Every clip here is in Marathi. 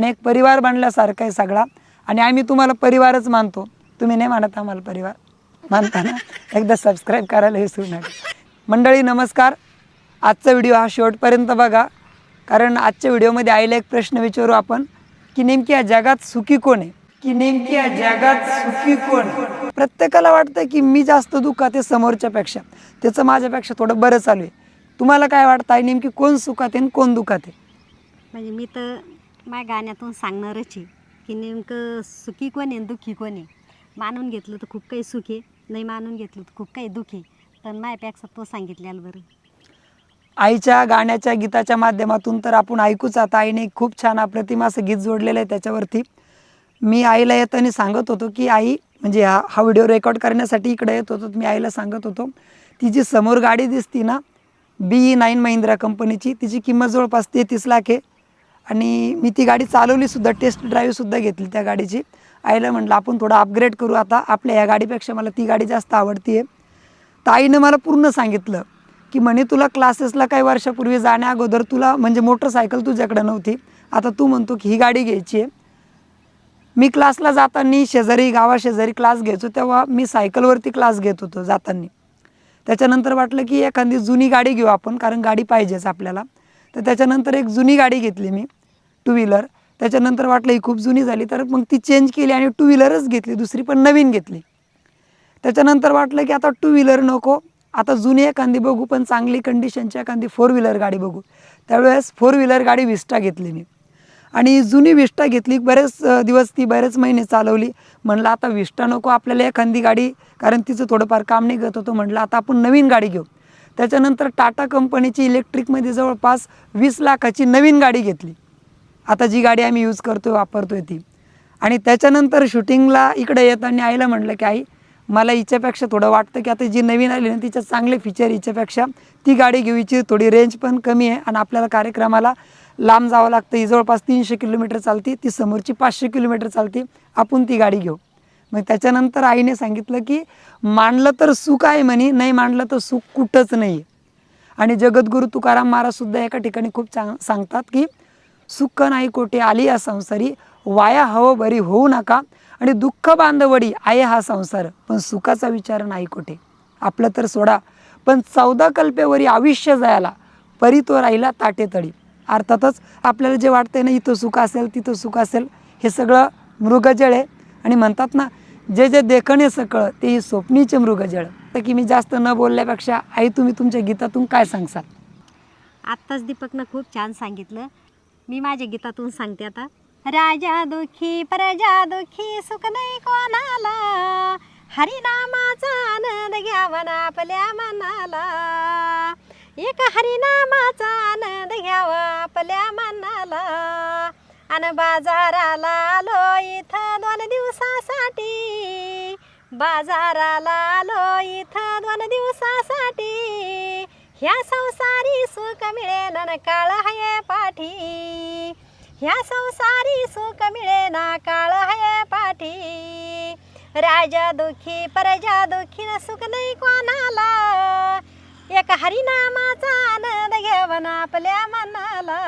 आणि एक परिवार बनल्यासारखा आहे सगळा. आणि आम्ही तुम्हाला परिवारच मानतो. तुम्ही नाही मानत आम्हाला परिवार. मानता ना एकदा सबस्क्राईब करायला विसरू नका. मंडळी नमस्कार. आजचा व्हिडिओ हा शेवटपर्यंत बघा. कारण आजच्या व्हिडिओमध्ये आईला एक प्रश्न विचारू आपण की नेमकी या जगात सुखी कोण आहे? की नेमकी या जगात सुखी कोण? प्रत्येकाला वाटतं की मी जास्त दुःखात आहे समोरच्यापेक्षा त्याचं माझ्यापेक्षा थोडं बरं चालू आहे. तुम्हाला काय वाटतं आहे नेमकी कोण सुखात आहे आणि कोण दुखात आहे? म्हणजे मी तर माझ्या गाण्यातून सांगणारच आहे की नेमकं सुखी कोण आहे आणि दुःखी कोण आहे? मानून घेतलं तर खूप काही सुख आहे नाही मानून घेतलं तर खूप काही दुःख आहे. पण माझ्यापेक्षा तो सांगितलेलं बरं. आईच्या गाण्याच्या गीताच्या माध्यमातून तर आपण ऐकूच आता. आईने खूप छान अप्रतिम असं गीत जोडलेलं आहे त्याच्यावरती. मी आईला येताना सांगत होतो की आई म्हणजे हा हा व्हिडिओ रेकॉर्ड करण्यासाठी इकडे येत होतो. मी आईला सांगत होतो ती जी समोर गाडी दिसती ना बी ई नाईन महिंद्रा कंपनीची तिची किंमत जवळपास तेहतीस लाख आहे. आणि मी ती गाडी चालवलीसुद्धा टेस्ट ड्राईव्हसुद्धा घेतली त्या गाडीची. आईला म्हटलं आपण थोडं अपग्रेड करू आता. आपल्या ह्या गाडीपेक्षा मला ती गाडी जास्त आवडती आहे तर आईनं मला पूर्ण सांगितलं की म्हणे तुला क्लासेसला काही वर्षापूर्वी जाण्या अगोदर तुला म्हणजे मोटरसायकल तुझ्याकडे नव्हती. आता तू म्हणतो की ही गाडी घ्यायची आहे मी क्लासला जाताना शेजारी गावाशेजारी क्लास घ्यायचो तेव्हा मी सायकलवरती क्लास घेत होतो जाताना. त्याच्यानंतर वाटलं की एखादी जुनी गाडी घेऊ आपण कारण गाडी पाहिजेच आपल्याला. तर त्याच्यानंतर एक जुनी गाडी घेतली मी. टू व्हीलर त्याच्यानंतर वाटलं ही खूप जुनी झाली तर मग ती चेंज केली आणि टू व्हीलरच घेतली दुसरी पण नवीन घेतली. त्याच्यानंतर वाटलं की आता टू व्हीलर नको आता जुनी एखादी बघू पण चांगली कंडिशनची एखादी फोर व्हीलर गाडी बघू. त्यावेळेस फोर व्हीलर गाडी विस्टा घेतली मी. आणि जुनी विस्टा घेतली बरेच दिवस ती बरेच महिने चालवली. म्हणलं आता विस्टा नको आपल्याला एखादी गाडी कारण तिचं थोडंफार काम नाही करत होतं म्हटलं आता आपण नवीन गाडी घेऊ. त्याच्यानंतर टाटा कंपनीची इलेक्ट्रिकमध्ये जवळपास वीस लाखाची नवीन गाडी घेतली. आता जी गाडी आम्ही यूज करतो वापरतो आहे ती. आणि त्याच्यानंतर शूटिंगला इकडे येताना आईला म्हटलं की आई मला हिच्यापेक्षा थोडं वाटतं की आता जी नवीन आली ना तिच्या चांगले फीचर हिच्यापेक्षा ती गाडी घेऊ थोडी रेंज पण कमी आहे आणि आपल्याला कार्यक्रमाला लांब जावं लागतं. ही जवळपास तीनशे किलोमीटर चालती ती समोरची पाचशे किलोमीटर चालती. आपण ती गाडी घेऊ. मग त्याच्यानंतर आईने सांगितलं की मांडलं तर सुख आहे म्हणे नाही मांडलं तर सुख कुठंच नाही आहे आणि जगद्गुरू तुकाराम महाराजसुद्धा एका ठिकाणी खूप चांग सांगतात की सुख नाही कोठे आली या संसारी. वाया हवं बरी होऊ नका. आणि दुःख बांधवडी आहे हा संसार. पण सुखाचा विचार नाही कुठे. आपलं तर सोडा. पण चौदा कल्पेवरी आयुष्य जायला. परी तो राहिला ताटेतडी अर्थातच आपल्याला जे वाटतंय ना इथं सुख असेल तिथं सुख असेल हे सगळं मृगजळ आहे. आणि म्हणतात ना जे जे देखणे सकळ ते ही स्वप्नीचे मृगजळ. तर की मी जास्त न बोलल्यापेक्षा आई तुम्ही तुमच्या गीतातून काय सांगसाल? आत्ताच दीपकनं खूप छान सांगितलं. मी माझ्या गीतातून सांगते आता. राजा दुखी प्रजा दुखी सुख नाही कोणाला. हरिनामाचा आनंद घ्यावा ना आपल्या मनाला. एक हरिनामाचा आनंद घ्यावा आपल्या मनाला. अन बाजाराला आलो इथं दोन दिवसासाठी. बाजाराला आलो इथं दोन दिवसासाठी. ह्या संसारी सुख मिळे न काळ हाय पाठी. ह्या संसारी सुख मिळेना काळ हाय पाठी. राजा दुखी प्रजा दुखी न सुख नाही कोणाला. एक हरिनामाचा आनंद घ्यावन ना आपल्या मनाला.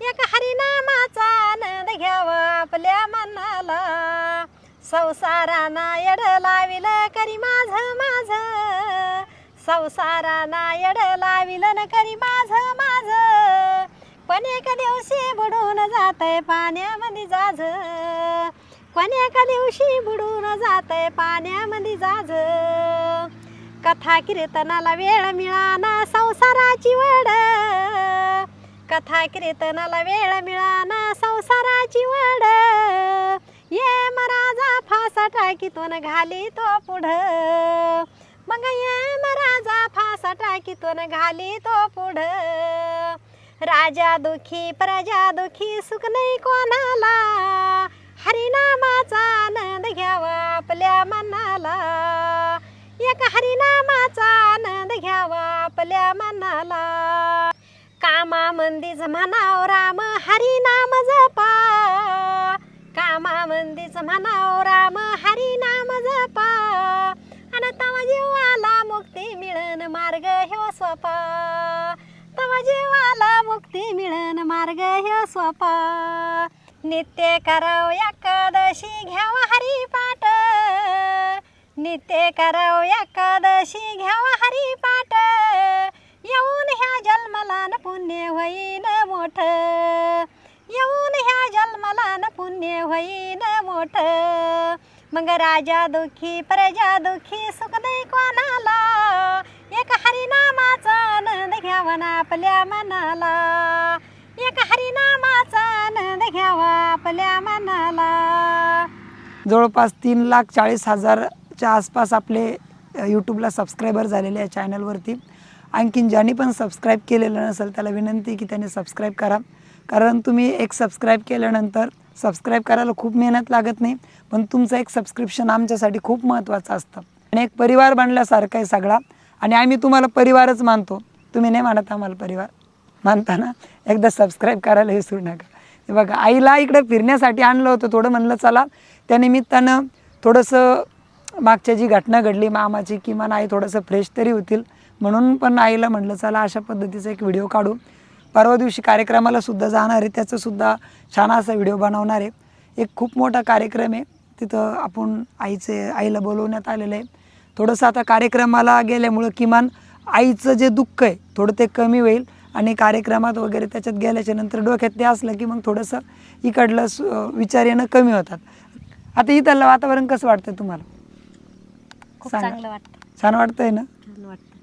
एक हरिनामाचा आनंद घ्यावा आपल्या मनाला. संसाराना येड लाविल करी माझ माझ. संसाराना नायड लाविल न करी माझ माझ. पण एक दिवशी बुडून जातय पाण्यामध्ये जाज. पण एका दिवशी बुडून जातय पाण्यामध्ये जाज. कथा कीर्तनाला वेळ मिळाना संसाराची वड. कथा कीर्तनाला वेळ मिळाना संसाराची वड. ये मराजा फासा टाकीतून घाली तो पुढं. मग ये टाकीतून घाली तो पुढं. राजा दुखी प्रजा दुखी सुख नाही कोणाला. हरिनामाचा आनंद घ्यावा आपल्या मनाला. एक हरिनामाचा आनंद घ्यावा आपल्या मनाला. कामा मंदीच म्हणाव राम हरिनाम जपा. कामा मंदीच म्हणाव राम हरिनाम जपा. आणि तवा जीवाला मुक्ती मिळन मार्ग ह्यो स्वपा. तवा जीवाला मुक्ती मिळन मार्ग ह्यो स्वपा. नित्य कराव एकादशी घ्यावा हरिपाठ. नित्य कराव एकादशी घ्यावा हरिपाठ. येऊन ह्या जन्मला न पुण्य होईन मोठ. येऊन ह्या जन्मला न पुण्य होईन मोठ. मग राजा दुखी प्रजा दुखी सुख दे कोणाला. एक हरिनामाचा आनंद घ्यावा ना आपल्या मनाला. एक हरिनामाचा आनंद घ्यावा आपल्या मनाला. जवळपास तीन लाख चाळीस हजारच्या आसपास आपले यूट्यूबला सबस्क्रायबर झालेले आहे चॅनलवरती आणखीन ज्यांनी पण सबस्क्राईब केलेलं नसेल त्याला विनंती की त्यांनी सबस्क्राईब करा. कारण तुम्ही एक सबस्क्राईब केल्यानंतर सबस्क्राईब करायला खूप मेहनत लागत नाही पण तुमचं एक सबस्क्रिप्शन आमच्यासाठी खूप महत्त्वाचं असतं. आणि एक परिवार बनल्यासारखं आहे सगळा. आणि आम्ही तुम्हाला परिवारच मानतो. तुम्ही नाही मानत आम्हाला परिवार. मानताना एकदा सबस्क्राईब करायला विसरू नका. बघा आईला इकडे फिरण्यासाठी आणलं होतं थोडं म्हणलं चला. त्यानिमित्तानं थोडंसं मागच्या जी घटना घडली मामाची किमान आई थोडंसं फ्रेश तरी होतील. म्हणून पण आईला म्हटलं चला अशा पद्धतीचा एक व्हिडिओ काढू. परवा दिवशी कार्यक्रमाला सुद्धा जाणार आहे. त्याचंसुद्धा छान असा व्हिडिओ बनवणार आहे. एक खूप मोठा कार्यक्रम आहे. तिथं आपण आईचे आईला बोलवण्यात आलेलं आहे. थोडंसं आता कार्यक्रमाला गेल्यामुळं किमान आईचं जे दुःख आहे थोडं ते कमी होईल. आणि कार्यक्रमात वगैरे त्याच्यात गेल्याच्यानंतर डोक्यात ते असलं की मग थोडंसं इकडलं सु- विचार येणं कमी होतात. आता इथलं वातावरण कसं वाटतं तुम्हाला? खूप सांगा. चांगलं वाटतं. छान वाटतंय ना? छान वाटतं.